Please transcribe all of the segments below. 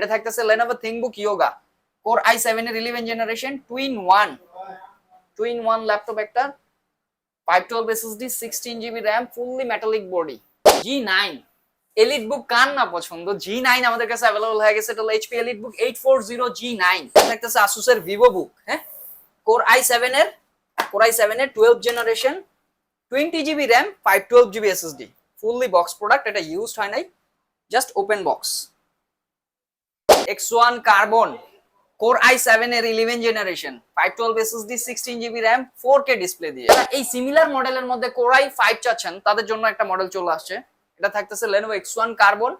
এটা থাকতেছে Lenovo ThinkBook Yoga, Core i7 এর 11 generation two in one two in one laptop একটা 512 SSD 16 GB RAM fully metallic body G9 EliteBook কার না পছন্দ? G9 আমাদের কাছে অ্যাভেলেবল হয়ে গেছে, এটা এলিট বুক 840 G9 এটা থাকতেছে এর Vivo বুক হ্যাঁ? Core i7 এর, Core i7 এর 12 generation 20 GB RAM 512 GB SSD fully box product এটা ইউজড হয় নাই just open box X1 carbon core i7 এর 11 generation 512 SSD 16 GB RAM 4K display দিয়ে। এই সিমিলার মডেলের মধ্যে কোর i5 চাচ্ছেন তাদের জন্য একটা মডেল চলে আসছে। এটা থাকতেছে Lenovo X1 carbon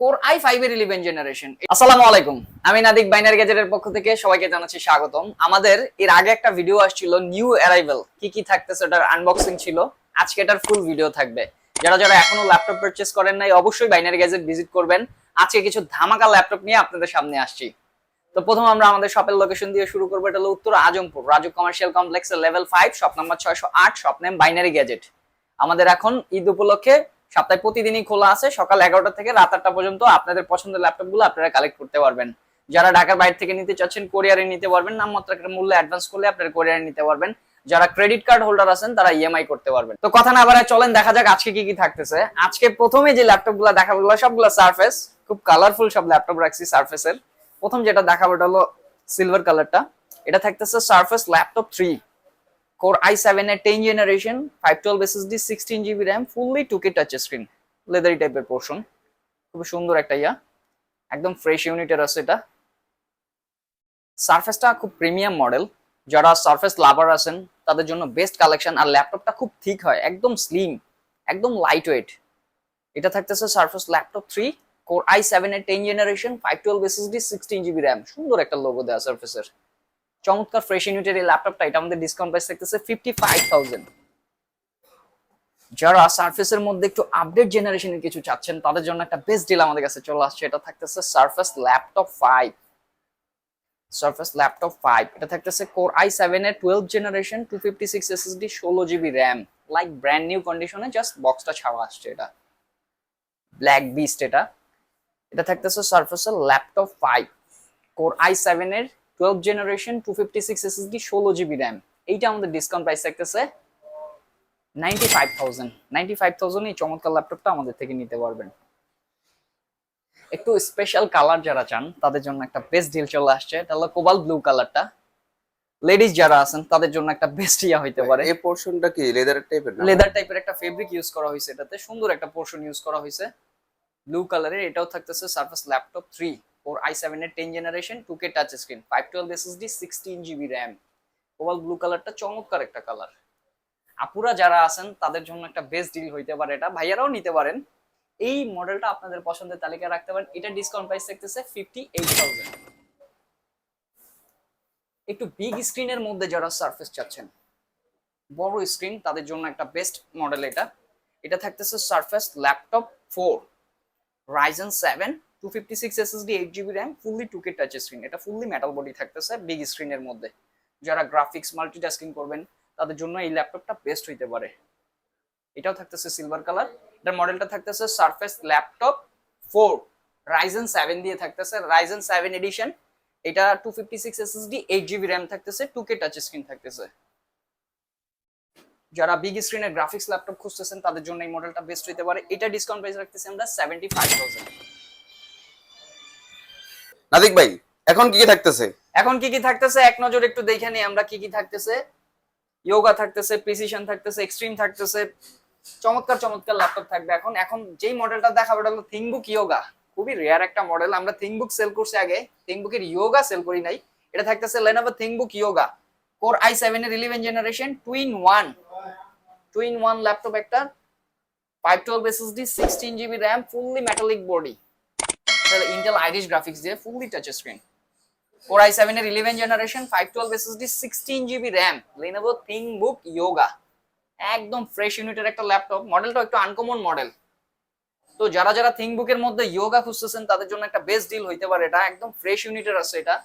core i5 এর 11 জেনারেশন আসসালামু আলাইকুম আমি নাদিক বাইনারি গ্যাজেটের পক্ষ থেকে সবাইকে জানাচ্ছি স্বাগতম। আমাদের এর আগে একটা ভিডিও আসছিল নিউ অ্যারাইভেল কি কি থাকতেছে ওটার আনবক্সিং ছিল আজকে এটার ফুল ভিডিও থাকবে। যারা যারা এখনও ল্যাপটপ পারচেস করেন নাই, অবশ্যই বাইনারি গ্যাজেট ভিজিট করবেন। আজকে কিছু ধামাকা ল্যাপটপ নিয়ে আপনাদের সামনে আসছি। তো প্রথম আমরা আমাদের শপের লোকেশন দিয়ে শুরু করব। এটা হলো উত্তর আজমপুর, রাজু কমার্শিয়াল কমপ্লেক্সের লেভেল ফাইভ শপ নাম্বার ছয়শো আট শপ নেম বাইনারি গ্যাজেট আমাদের এখন ঈদ উপলক্ষে সপ্তাহে প্রতিদিনই খোলা আছে। সকাল এগারোটা থেকে রাত আটটা পর্যন্ত আপনাদের পছন্দের ল্যাপটপগুলো আপনারা কালেক্ট করতে পারবেন। যারা ঢাকার বাইরে থেকে নিতে চাচ্ছেন কোরিয়ারে নিতে পারবেন। নামমাত্র একটা মূল্য অ্যাডভান্স করলে আপনারা কোরিয়ারে নিতে পারবেন। যারা ক্রেডিট কার্ড হোল্ডার আছেন, তারা ইএমআই করতে পারবেন। তো কথা না বাড়ায় চলেন, দেখা যাক আজকে কি কি থাকতেছে। আজকে প্রথমে যে ল্যাপটপগুলো দেখাবো সবগুলো সারফেস খুব কালারফুল সব ল্যাপটপ রাখছি সারফেসের প্রথম যেটা দেখাবো হলো সিলভার কালারটা এটা থাকতেছে Surface Laptop three core i seven এর ten generation five twelve SSD sixteen GB RAM fully two K touch screen leathery টাইপের পোর্শন খুব সুন্দর একটা ইয়া। একদম ফ্রেশ ইউনিটের আছে এটা। সারফেসটা খুব প্রিমিয়াম মডেল যারা সারফেস লাভার আছেন, তাদের জন্য বেস্ট কালেকশন আর ল্যাপটপটা খুব ঠিক হয়, একদম স্লিম একদম লাইট ওয়েট এটা থাকতেছে Surface Laptop three core i seven এর ten generation five twelve SSD sixteen GB RAM সুন্দর একটা লোগো দেওয়া সারফেসের চমৎকার ফ্রেশ ইউনিটের এই ল্যাপটপটা এটা আমাদের ডিসকাউন্ট প্রাইস থাকতেছে ফিফটি ফাইভ থাউজেন্ড যারা সার্ফেসের মধ্যে একটু আপডেট জেনারেশনের কিছু চাচ্ছেন, তাদের জন্য একটা বেস্ট ডিল আমাদের কাছে চলে আসছে। এটা থাকতেছে Surface Laptop five Surface Laptop five এটা থাকতেছে কোর আই সেভেন এর twelve generation two fifty six SSD ষোলো GB RAM like brand new কন্ডিশনে জাস্ট বক্সটা ছাড়া আসছে এটা। ব্ল্যাক বিস্ট এটা। এটা থাকতেছে সার্ফেসের laptop five core i seven এর twelve generation two fifty six SSD ষোলো জিবি র্যাম এইটা আমাদের ডিসকাউন্ট প্রাইস থাকতেছে ninety five thousand ninety five thousand এই চমৎকার ল্যাপটপটা আমাদের থেকে নিতে পারবেন। একটু স্পেশাল কালার যারা চান তাদের জন্য একটা বেস্ট ডিল চলে আসছে। এটা হলো কোবাল ব্লু কালারটা লেডিস যারা আছেন তাদের জন্য একটা বেস্ট ইয়া হইতে পারে। এই পোর্শনটা কি লেদার টাইপের না? লেদার টাইপের একটা ফেব্রিক ইউজ করা হয়েছে এটাতে। সুন্দর একটা পোর্শন ইউজ করা হয়েছে। ব্লু কালারের এটাও থাকতেছে Surface Laptop three four i seven এর ten generation two K touch screen five twelve SSD sixteen GB RAM cobalt blue কালারটা চমৎকার একটা কালার আপুরা যারা আছেন তাদের জন্য একটা বেস্ট ডিল হইতে পারে এটা। ভাইয়ারাও নিতে পারেন। এই মডেলটা আপনাদের পছন্দের তালিকায় রাখতে পারেন। এটা ডিসকাউন্ট প্রাইস থাকতেছে ফিফটি এইট থাউজেন্ড একটু বিগ স্ক্রিনের মধ্যে যারা সার্ফেস চাচ্ছেন, বড় স্ক্রিন তাদের জন্য একটা বেস্ট মডেল এটা। এটা থাকতেছে Surface Laptop four Ryzen seven two fifty six SSD eight GB RAM fully two K touch screen এটা ফুললি মেটাল বডি থাকতেছে বিগ স্ক্রিনের মধ্যে। যারা গ্রাফিক্স মাল্টিটাস্কিং করবেন, তাদের জন্য এই ল্যাপটপটা বেস্ট হইতে পারে। এটাও থাকতেছে সিলভার কালার এটার মডেলটা থাকতেছে Surface Laptop four Ryzen seven দিয়ে থাকতেছে রাইজেন সেভেন এডিশন এটা two fifty six SSD eight GB RAM থাকতেছে টু কে টাচ স্ক্রিন থাকতেছে। যারা বিগ স্ক্রিনের গ্রাফিক্স ল্যাপটপ খুঁজতেছেন তাদের জন্য এই মডেলটা বেস্ট হইতে পারে। এটা ডিসকাউন্ট প্রাইস রাখতেছি আমরা সেভেন্টি ফাইভ থাউজেন্ড নাদিক ভাই এখন কি কি থাকতেছে? এখন কি কি থাকতেছে? এক নজর একটু দেখে নিই আমরা কি কি থাকতেছে। ইয়োগা থাকতেছে প্রিসিশন থাকতেছে এক্সট্রিম থাকতেছে। চমৎকার চমৎকার ল্যাপটপ থাকবে। এখন এখন যেই মডেলটা দেখাবো, এটা হলো থিংবুক ইয়োগা খুবই রেয়ার একটা মডেল আমরা থিংবুক সেল করছি আগে। থিংবুকের ইয়োগা সেল করি নাই। এটা থাকতেছে Lenovo ThinkBook Yoga core i seven এর eleven generation two in one two in one laptop একটা। Five twelve SSD sixteen GB RAM fully metallic body Intel Iris graphics দিয়ে fully touch screen core i seven এর 11 generation 512 SSD 16 GB RAM Lenovo ThinkBook Yoga একদম fresh ইউনিটের একটা laptop মডেলটা একটু uncommon model তো যারা যারা এর মধ্যে ইয়োগা খুঁজতেছেন, তাদের জন্য একটা বেস্ট ডিল হইতে পারে এটা। একদম ফ্রেশ ইউনিটের আছে এটা।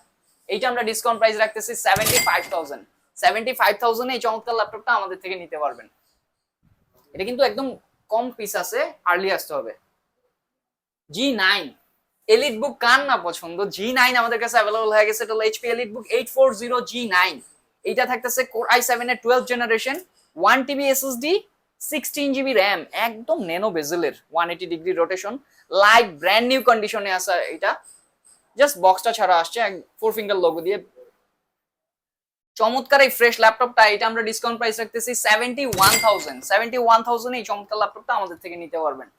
এইটা আমরা ডিসকাউন্ট প্রাইস রাখতেছি 75000 75000 এই চমৎকার ল্যাপটপটা আমাদের থেকে নিতে পারবেন। এটা কিন্তু একদম কম পিস আছে আর্লি আসতে হবে। জি নাইন এলিট বুক কার না পছন্দ? জি নাইন আমাদের কাছে অ্যাভেলেবল হয়ে গেছে, এটা হলো HP EliteBook eight four zero G nine এইটা থাকতেছে কোর আই সেভেন এর twelve generation one TB SSD sixteen GB RAM একদম nano বেজেলের one eighty degree rotation light brand new কন্ডিশনে আসা এটা। জাস্ট বক্সটা ছাড়া আসছে ফোর ফিঙ্গার লোগো দিয়ে। চমৎকার এই ফ্রেশ ল্যাপটপটা এটা আমরা ডিসকাউন্ট প্রাইস রাখতেছি seventy one thousand seventy one thousand এই চমৎকার ল্যাপটপটা আমাদের থেকে নিতে পারবেন।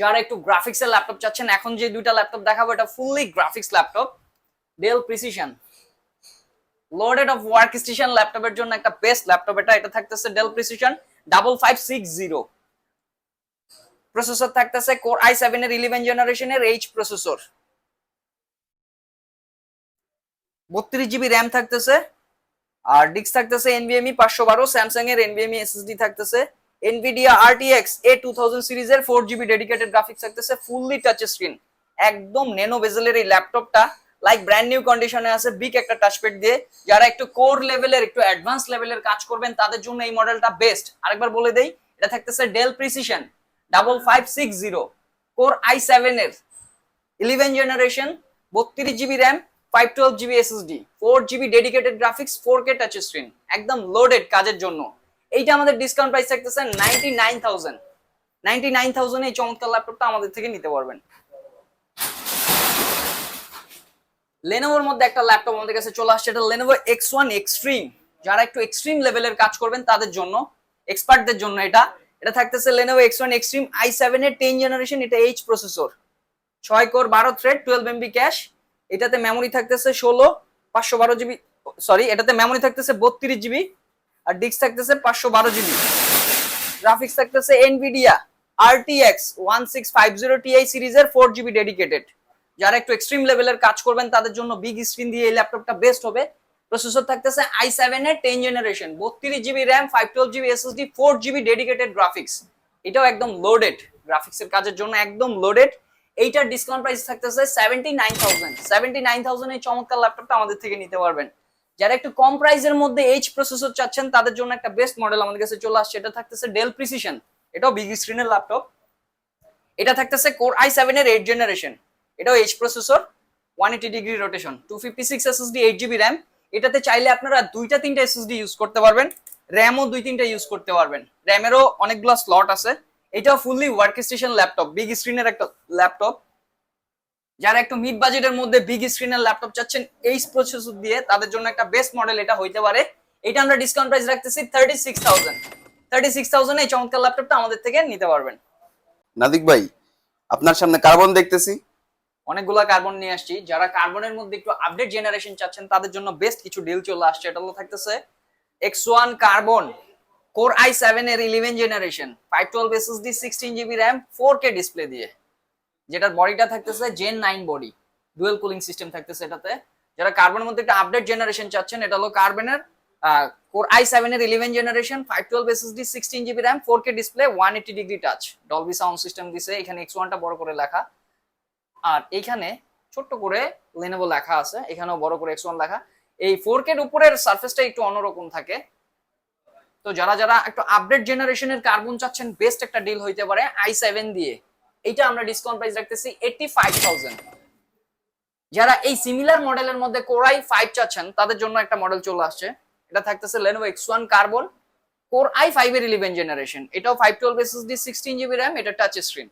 যারা একটু গ্রাফিক্সের ল্যাপটপ চাচ্ছেন, এখন যে দুইটা ল্যাপটপ দেখাবো, এটা fully graphics laptop Dell Precision loaded of workstation ল্যাপটপের জন্য একটা বেস্ট ল্যাপটপ এটা এটা থাকতেছে Dell Precision double five six zero processor থাকতেছে কোর আই সেভেন এর ইলেভেন জেনারেশনের এইচ প্রসেসর বত্রিশ জিবি র্যাম থাকতেছে। আর ডিস্ক থাকতেছে এনভিএমই পাঁচশো বারো স্যামসাং এর এনভিএমই এসএসডি থাকতেছে। Nvidia RTX A two thousand সিরিজের ফোর জিবি ডেডিকেটেড গ্রাফিক্স থাকতেছে ফুললি টাচ স্ক্রিন একদম নেনো বেজেলের এই ল্যাপটপটা লাইক ব্র্যান্ড নিউ কন্ডিশনে আছে বিগ একটা টাচপ্যাড দিয়ে। যারা একটু কোর লেভেলের একটু অ্যাডভান্স লেভেলের কাজ করবেন, তাদের জন্য এই মডেলটা বেস্ট আরেকবার বলে দেই, এটা থাকতেছে Dell precision double five six zero core i seven এর। ইলেভেন জেনারেশন বত্রিশ GB RAM five twelve GB SSD four GB dedicated graphics four K touch screen একদম লোডেড কাজের জন্য। এইটা আমাদের ডিসকাউন্ট প্রাইস থাকতেছে ninety nine thousand ninety nine thousand এই চমৎকার ল্যাপটপটা আমাদের থেকে নিতে পারবেন। লেনোভোর মধ্যে একটা ল্যাপটপ আমাদের কাছে চলে আসছে, এটা লেনোভো এক্স ওয়ান এক্সট্রিম যারা একটু এক্সট্রিম লেভেলের কাজ করবেন তাদের জন্য এক্সপার্টদের জন্য এটা। এটা থাকতেছে Lenovo X one extreme i seven এর টেন জেনারেশন এটা এইচ প্রসেসর ছয় কোর বারো থ্রেড টুয়েলভ এমবি ক্যাশ এটাতে মেমোরি থাকতেছে ষোলো, পাঁচশো বারো জিবি সরি এটাতে মেমোরি থাকতেছে বত্রিশ জিবি আর ডিস্ক থাকতেছে পাঁচশো বারো জিবি গ্রাফিক্স থাকতেছে এনভিডিয়া ফাইভ জিরো টিআই সিরিজের ফোর জিবি ডেডিকেটেড যারা একটু এক্সট্রিম লেভেলের কাজ করবেন, তাদের জন্য বিগ স্ক্রিন দিয়ে এই ল্যাপটপটা বেস্ট হবে। প্রসেসর থাকতেছে আই সেভেন এর টেন জেনারেশন বত্রিশ GB RAM five twelve GB SSD four GB dedicated graphics এটাও একদম লোডেড গ্রাফিক্সের কাজের জন্য একদম লোডেড এইটার ডিসকাউন্ট প্রাইস থাকতেছে seventy nine thousand seventy nine thousand এই চমৎকার ল্যাপটপটা আমাদের থেকে নিতে পারবেন। যারা একটু কম প্রাইসের মধ্যে এইচ প্রসেসর চাচ্ছেন, তাদের জন্য একটা বেস্ট মডেল আমাদের কাছে চলে আসছে। এটা থাকতেছে ডেল প্রিসিশন এটাও বিগ স্ক্রিনের ল্যাপটপ এটা থাকতেছে কোর আই সেভেন এর এইট জেনারেশন এটাও H processor one eighty degree rotation two fifty six SSD eight GB RAM এটাতে চাইলে আপনারা দুইটা, তিনটা এসএসডি ইউজ করতে পারবেন র্যামও দুই, তিনটা ইউজ করতে পারবেন। র্যামেরও অনেকগুলো স্লট আছে। এটাও fully work station laptop big স্ক্রিনের একটা ল্যাপটপ যারা একটু মিড বাজেটের মধ্যে বিগ স্ক্রিনের ল্যাপটপ চাচ্ছেন এই প্রসেসর দিয়ে তাদের জন্য একটা বেস্ট মডেল এটা হইতে পারে। এটা আমরা ডিসকাউন্ট প্রাইস রাখতেছি thirty six thousand thirty six thousand এই চমৎকার ল্যাপটপটা আমাদের থেকে নিতে পারবেন। নাদিক ভাই, আপনার সামনে কার্বন দেখতেছি। অনেকগুলা কার্বন নিয়ে আসছি। যারা কার্বনের মধ্যে একটু আপডেট জেনারেশন চাচ্ছেন, তাদের জন্য বেস্ট কিছু ডিল চলে আসছে। এটা হলো থাকতেছে X one carbon core i seven এর eleven generation five twelve SSD sixteen GB RAM four K display দিয়ে। যেটার বডিটা থাকতেছে gen nine body dual cooling system থাকতেছে এটাতে। যারা কার্বনের মধ্যে একটা আপডেট জেনারেশন চাচ্ছেন, এটা হলো কার্বনের কোর আই সেভেন এর eleven generation five twelve SSD sixteen GB RAM four K display one eighty degree touch Dolby sound system দিছে, এখানে এক্স ওয়ানটা বড় করে লেখা। আর এইখানে ছোট্ট করে লেনেভো লেখা আছে, এখানেও বড় করে এক্স ওয়ান লেখা। এই ফোর কের উপরের সার্ফেসটা একটু অন্যরকম থাকে। তো যারা যারা একটু আপডেট জেনারেশনের কার্বন চাচ্ছেন বেস্ট একটা ডিল হইতে পারে আই সেভেন দিয়ে। এইটা আমরা ডিসকাউন্ট প্রাইস রাখতেছি এইটি ফাইভ থাউজেন্ড যারা এই সিমিলার মডেলের মধ্যে কোরাই ফাইভ চাচ্ছেন, তাদের জন্য একটা মডেল চলে আসছে। এটা থাকতেছে Lenovo X one carbon core i five এর ইলেভেন জেনারেশন এটাও five twelve SSD sixteen GB RAM এটা touch screen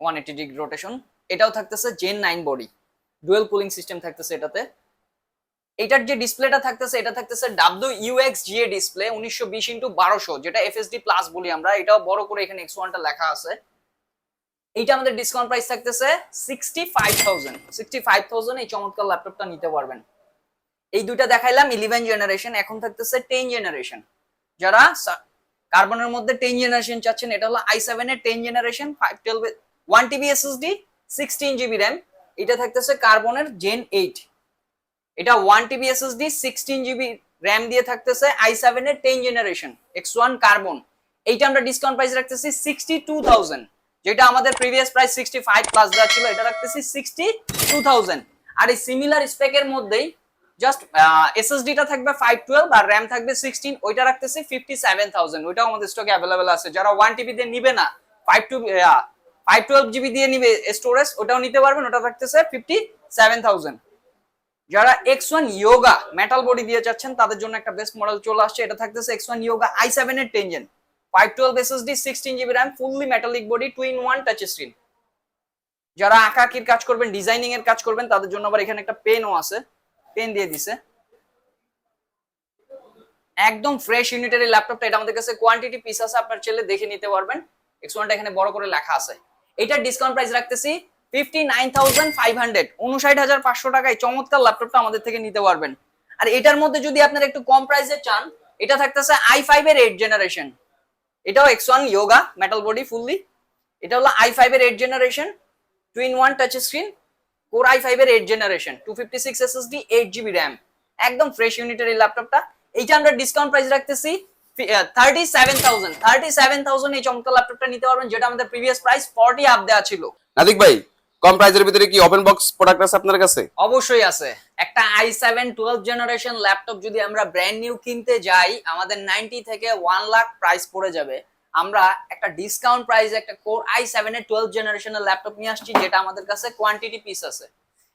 one eighty degree rotation এটাও থাকতেছে gen nine body dual cooling system থাকতেছে এটাতে। এটার যে ডিসপ্লেটা থাকতেছে, এটা থাকতেছে ডাব্লিউ ইউএক্স জিএ ডিসপ্লে উনিশশো বিশ ইন্টু বারোশো, যেটা এফএসডি প্লাস বলি আমরা। এটাও বড় করে এখানে এক্স ওয়ানটা লেখা আছে। এইটা আমাদের ডিসকাউন্ট প্রাইস থাকতেছে sixty five thousand sixty five thousand এই চমৎকার ল্যাপটপটা নিতে পারবেন। এই দুইটা দেখাইলাম ইলেভেন জেনারেশন এখন থাকতেছে টেন জেনারেশন যারা কার্বনের মধ্যে টেন জেনারেশন চাচ্ছেন, এটা হলো আই সেভেন এর ten generation five twelve one TB SSD sixteen GB RAM এটা থাকতেছে কার্বনের জেন এইট এটা one TB SSD sixteen GB RAM দিয়ে থাকতেছে আই সেভেন এর ten generation X one carbon এইটা আমরা ডিসকাউন্ট প্রাইস রাখতেছি সিক্সটি টু থাউজেন্ড যেটা আমাদের previous price sixty five plus দেওয়া ছিল, এটা রাখতেছি সিক্সটি টু থাউজেন্ড আর এই সিমিলার স্পেকের মধ্যেই জাস্ট এসএসডিটা থাকবে ফাইভ টুয়েলভ আর র্যাম থাকবে সিক্সটিন ওইটা রাখতেছি ফিফটি সেভেন থাউজেন্ড ওইটাও আমাদের স্টকে অ্যাভেলেবেল আছে। যারা ওয়ান টিবি দিয়ে নিবে না five two five twelve GB দিয়ে নিবে স্টোরেজ ওটাও নিতে পারবেন, ওটা থাকতেছে ফিফটি সেভেন থাউজেন্ড যারা X one yoga metal body দিয়ে যাচ্ছেন তাদের জন্য একটা বেস্ট মডেল চলে আসছে, এটা থাকতেছে X one yoga i seven এর ten gen five twelve SSD sixteen GB RAM fully metallic body two in one touch screen যারা আঁকাকির কাজ করবেন ডিজাইনিং এর কাজ করবেন, তাদের জন্য আবার এখানে একটা পেনও আছে। পেন দিয়ে দিছে। একদম ফ্রেশ ইউনিটের ল্যাপটপটা এটা আমাদের কাছে কোয়ান্টিটি পিস আছে, আপনার ছেলে দেখে নিতে পারবেন। এক্স ওয়ানটা এখানে বড় করে লেখা আছে। এটার ডিসকাউন্ট প্রাইস রাখতেছি ফিফটি টাকায়। চমৎকার ল্যাপটপটা আমাদের থেকে নিতে পারবেন। আর এটার মধ্যে যদি আপনার একটু কম প্রাইসে চান, এটা থাকতেছে আই ফাইভ এর এইট জেনারেশন এটাও X one yoga metal body fully এটা হলো আই ফাইভ এর eight generation two in one touch screen core i five এর eight generation two fifty six SSD eight GB RAM একদম fresh ইউনিটের এই ল্যাপটপটা এইটা আমরা ডিসকাউন্ট প্রাইস রাখতেছি thirty seven thousand thirty seven thousand এই চমৎকার ল্যাপটপটা নিতে পারবেন যেটা আমাদের প্রিভিয়াস প্রাইস ফর্টি আপ দেওয়া ছিল। নাদিক ভাই কম প্রাইজের ভিতরে কি ওপেন বক্স প্রোডাক্ট আছে আপনার কাছে? অবশ্যই আছে। একটা i seven twelve generation laptop যদি আমরা ব্র্যান্ড নিউ কিনতে যাই আমাদের নাইনটি থেকে ওয়ান লাখ প্রাইস পড়ে যাবে। আমরা একটা ডিসকাউন্ট প্রাইস একটা কোর আই সেভেন এর টুয়েলভ জেনারেশনের ল্যাপটপ নিয়ে আসছি যেটা আমাদের কাছে কোয়ান্টিটি পিস আছে।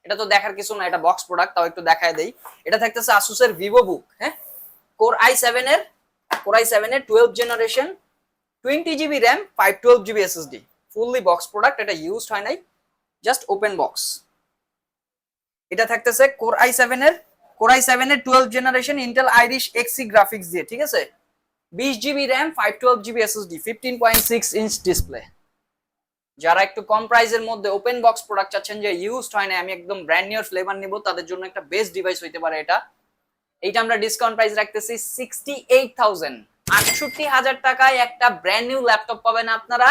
এটা তো দেখার কিছু না এটা বক্স প্রোডাক্ট তাও একটু দেখায় দেই। এটা থাকতেছে আসুসের ভিভো বুক হ্যাঁ? কোর আই সেভেন এর কোর আই সেভেন এর twelve generation twenty GB RAM five twelve GB SSD fully box product এটা ইউজড হয় নাই জাস্ট ওপেন বক্স এটা থাকতেছে কোর আই সেভেন এর কোর আই সেভেন এর twelve generation Intel Iris Xe graphics দিয়ে, ঠিক আছে? বিশ GB RAM five twelve GB SSD fifteen point six inch display যারা একটু কম প্রাইসের মধ্যে ওপেন বক্স প্রোডাক্ট চাচ্ছেন যে ইউজড হয় না আমি একদম ব্র্যান্ড নিউ ফ্লেভার নিব, তাদের জন্য একটা বেস্ট ডিভাইস হইতে পারে এটা। এইটা আমরা ডিসকাউন্ট প্রাইস রাখতেছি সিক্সটি এইট থাউজেন্ড আটষট্টি হাজার টাকায় একটা ব্র্যান্ড নিউ ল্যাপটপ পাবেন আপনারা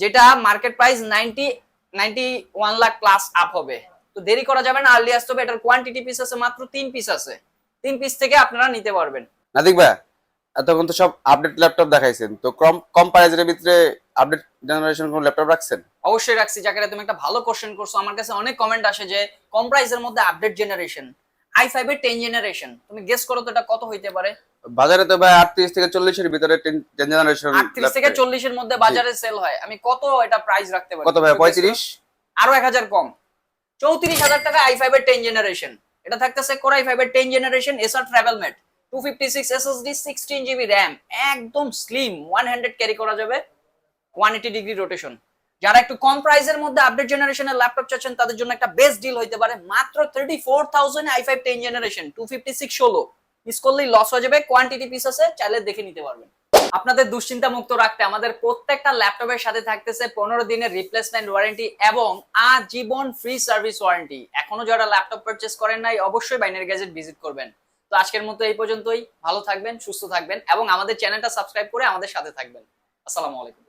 যেটা market price ninety ninety one lakh plus up হবে। তো দেরি করা যাবে না আর্লি আসতে হবে। এটার কোয়ান্টিটি পিস আছে মাত্র তিন পিস আছে। তিন পিস থেকে আপনারা নিতে পারবেন। নাদিক ভাই এতক্ষণ তো সব আপডেট ল্যাপটপ দেখাইছেন। তো কম কম প্রাইজের ভিতরে আপডেট জেনারেশন কোন ল্যাপটপ রাখছেন? অবশ্যই রাখছি। যাকে তুমি একটা ভালো কোশ্চেন করছ আমার কাছে অনেক কমেন্ট আসে যে কম প্রাইসের মধ্যে আপডেট জেনারেশন আই ফাইভ এর টেন জেনারেশন তুমি গেস করো তো এটা কত হইতে পারে? বাজারে তো ভাই আটত্রিশ থেকে চল্লিশের ভিতরে টেন জেনারেশন আটত্রিশ থেকে চল্লিশের মধ্যে বাজারে সেল হয়। আমি কত এটা প্রাইস রাখতে পারি? কত ভাই পঁয়ত্রিশ? আরও এক হাজার কম। চৌত্রিশ হাজার টাকা আই ফাইভ এর টেন জেনারেশন এটা থাকতেছে কোর আই ফাইভ এর ten generation SR travel mate two fifty six SSD sixteen GB RAM একদম স্লিম ওয়ান হান্ড্রেড ক্যারি করা যাবে। ওয়ান এইটি ডিগ্রি রোটেশন যারা একটু কম প্রাইসের মধ্যে আপডেট জেনারেশনের ল্যাপটপ চাচ্ছেন, তাদের জন্য একটা বেস্ট ডিল হইতে পারে মাত্র thirty four thousand i five ten generation two fifty six ষোলো। মিস করলেই লস হয়ে যাবে কোয়ান্টিটি পিস আছে, চাইলে দেখে নিতে পারবেন। আপনাদের দুশ্চিন্তা মুক্ত রাখতে আমাদের প্রত্যেকটা ল্যাপটপের সাথে থাকতেছে পনেরো দিনের রিপ্লেসমেন্ট ওয়ারেন্টি এবং আজীবন ফ্রি সার্ভিস ওয়ারেন্টি এখনও যারা ল্যাপটপ পারচেস করেন নাই, অবশ্যই বাইনারি গ্যাজেট ভিজিট করবেন। তো আজকের মতো এই পর্যন্তই। ভালো থাকবেন, সুস্থ থাকবেন এবং আমাদের চ্যানেলটা সাবস্ক্রাইব করে আমাদের সাথে থাকবেন। আসসালামু আলাইকুম।